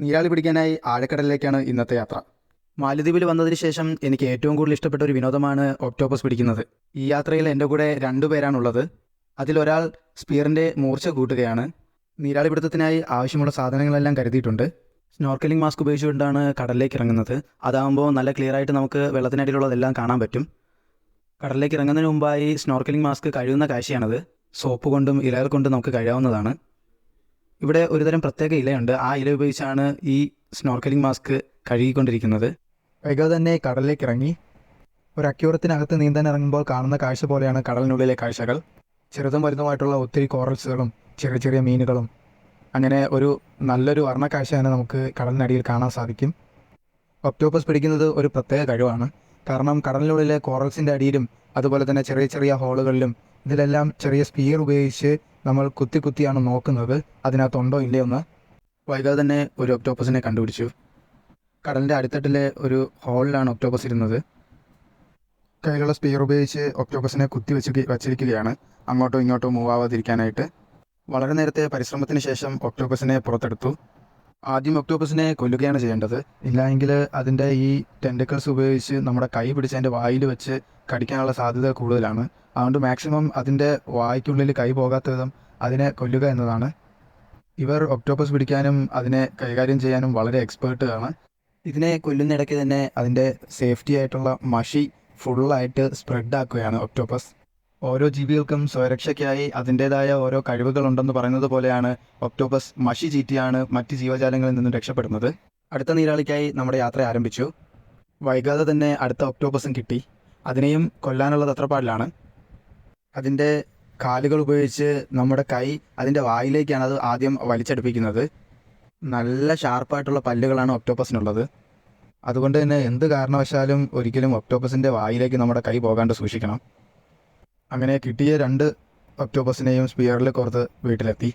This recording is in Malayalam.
നീരാളി പിടിക്കാനായി ആഴക്കടലിലേക്കാണ് ഇന്നത്തെ യാത്ര. മാലദ്വീപിൽ വന്നതിന് ശേഷം എനിക്ക് ഏറ്റവും കൂടുതൽ ഇഷ്ടപ്പെട്ട ഒരു വിനോദമാണ് ഒക്ടോപ്പസ് പിടിക്കുന്നത്. ഈ യാത്രയിൽ എന്റെ കൂടെ രണ്ടു പേരാണുള്ളത്. അതിലൊരാൾ സ്പിയറിന്റെ മൂർച്ച കൂട്ടുകയാണ്. നീരാളി പിടുത്തത്തിനായി ആവശ്യമുള്ള സാധനങ്ങളെല്ലാം കരുതിയിട്ടുണ്ട്. സ്നോർക്കലിംഗ് മാസ്ക് ഉപയോഗിച്ചുകൊണ്ടാണ് കടലിലേക്ക് ഇറങ്ങുന്നത്. അതാകുമ്പോൾ നല്ല ക്ലിയർ ആയിട്ട് നമുക്ക് വെള്ളത്തിനടിയിലുള്ളതെല്ലാം കാണാൻ പറ്റും. കടലിലേക്ക് ഇറങ്ങുന്നതിന് മുമ്പായി സ്നോർക്കലിംഗ് മാസ്ക് കഴിയുന്ന കാഴ്ചയാണത്. സോപ്പ് കൊണ്ടും ഇലകൾ കൊണ്ടും നമുക്ക് കഴുകാവുന്നതാണ്. ഇവിടെ ഒരുതരം പ്രത്യേക ഇലയുണ്ട്. ആ ഇല ഉപയോഗിച്ചാണ് ഈ സ്നോർക്കലിംഗ് മാസ്ക് കഴുകിക്കൊണ്ടിരിക്കുന്നത്. വൈകാതെ തന്നെ കടലിലേക്ക് ഇറങ്ങി. ഒരു അക്യൂറത്തിനകത്ത് നീന്താൻ ഇറങ്ങുമ്പോൾ കാണുന്ന കാഴ്ച പോലെയാണ് കടലിനുള്ളിലെ കാഴ്ചകൾ. ചെറുതും വലുതുമായിട്ടുള്ള ഒത്തിരി കോറൽസുകളും ചെറിയ ചെറിയ മീനുകളും. അങ്ങനെ ഒരു നല്ലൊരു വർണക്കാഴ്ചയാണ് നമുക്ക് കടലിനടിയിൽ കാണാൻ സാധിക്കും. ഒക്ടോപ്പസ് പിടിക്കുന്നത് ഒരു പ്രത്യേക കഴിവാണ്. കാരണം കടലിനുള്ളിലെ കോറൽസിന്റെ അടിയിലും അതുപോലെ തന്നെ ചെറിയ ചെറിയ ഹോളുകളിലും ഇതിലെല്ലാം ചെറിയ സ്പിയർ ഉപയോഗിച്ച് നമ്മൾ കുത്തി കുത്തിയാണ് നോക്കുന്നത്. അതിനകത്തുണ്ടോ ഇല്ലയോ എന്ന് വൈകാതെ തന്നെ ഒരു ഒക്ടോപ്പസിനെ കണ്ടുപിടിച്ചു. കടലിന്റെ അടിത്തട്ടിലെ ഒരു ഹോളിലാണ് ഒക്ടോപ്പസ് ഇരുന്നത്. കയ്യിലുള്ള സ്പിയർ ഉപയോഗിച്ച് ഒക്ടോപ്പസിനെ കുത്തി വെച്ച് വച്ചിരിക്കുകയാണ്. അങ്ങോട്ടോ ഇങ്ങോട്ടോ മൂവ് ആവാതിരിക്കാനായിട്ട്. വളരെ നേരത്തെ പരിശ്രമത്തിന് ശേഷം ഒക്ടോപ്പസിനെ പുറത്തെടുത്തു. ആദ്യം ഒക്ടോപ്പസിനെ കൊല്ലുകയാണ് ചെയ്യേണ്ടത്. ഇല്ലായെങ്കിൽ അതിന്റെ ഈ ടെൻഡക്കിൾസ് ഉപയോഗിച്ച് നമ്മുടെ കൈ പിടിച്ച് അതിന്റെ വായിൽ വെച്ച് കടിക്കാനുള്ള സാധ്യത കൂടുതലാണ്. അതുകൊണ്ട് മാക്സിമം അതിന്റെ വായ്ക്കുള്ളിൽ കൈ പോകാത്ത വിധം അതിനെ കൊല്ലുക എന്നതാണ്. ഇവർ ഒക്ടോപ്പസ് പിടിക്കാനും അതിനെ കൈകാര്യം ചെയ്യാനും വളരെ എക്സ്പേർട്ട് ആണ്. ഇതിനെ കൊല്ലുന്നിടയ്ക്ക് തന്നെ അതിന്റെ സേഫ്റ്റി ആയിട്ടുള്ള മഷി ഫുള്ളായിട്ട് സ്പ്രെഡ് ആക്കുകയാണ് ഒക്ടോപ്പസ്. ഓരോ ജീവികൾക്കും സ്വരക്ഷയ്ക്കായി അതിന്റെതായ ഓരോ കഴിവുകളുണ്ടെന്ന് പറയുന്നത് പോലെയാണ് ഒക്ടോപ്പസ് മഷി ചീറ്റിയാണ് മറ്റ് ജീവജാലങ്ങളിൽ നിന്നും രക്ഷപ്പെടുന്നത്. അടുത്ത നീരാളിക്കായി നമ്മുടെ യാത്ര ആരംഭിച്ചു. വൈകാതെ തന്നെ അടുത്ത ഒക്ടോപ്പസും കിട്ടി. അതിനെയും കൊല്ലാനുള്ള തത്രപ്പാടിലാണ് അതിന്റെ കാലുകൾ ഉപയോഗിച്ച് നമ്മുടെ കൈ അതിന്റെ വായിലേക്കാണ് അത് ആദ്യം വലിച്ചടുപ്പിക്കുന്നത്. നല്ല ഷാർപ്പായിട്ടുള്ള പല്ലുകളാണ് ഒക്ടോപ്പസിനുള്ളത്. അതുകൊണ്ട് തന്നെ എന്ത് കാരണവശാലും ഒരിക്കലും ഒക്ടോപ്പസിന്റെ വായിലേക്ക് നമ്മുടെ കൈ പോകാണ്ട് സൂക്ഷിക്കണം. അങ്ങനെ കിട്ടിയ രണ്ട് ഒക്ടോബസിനെയും സ്പിയറിൽ കോർത്ത് വീട്ടിലെത്തി.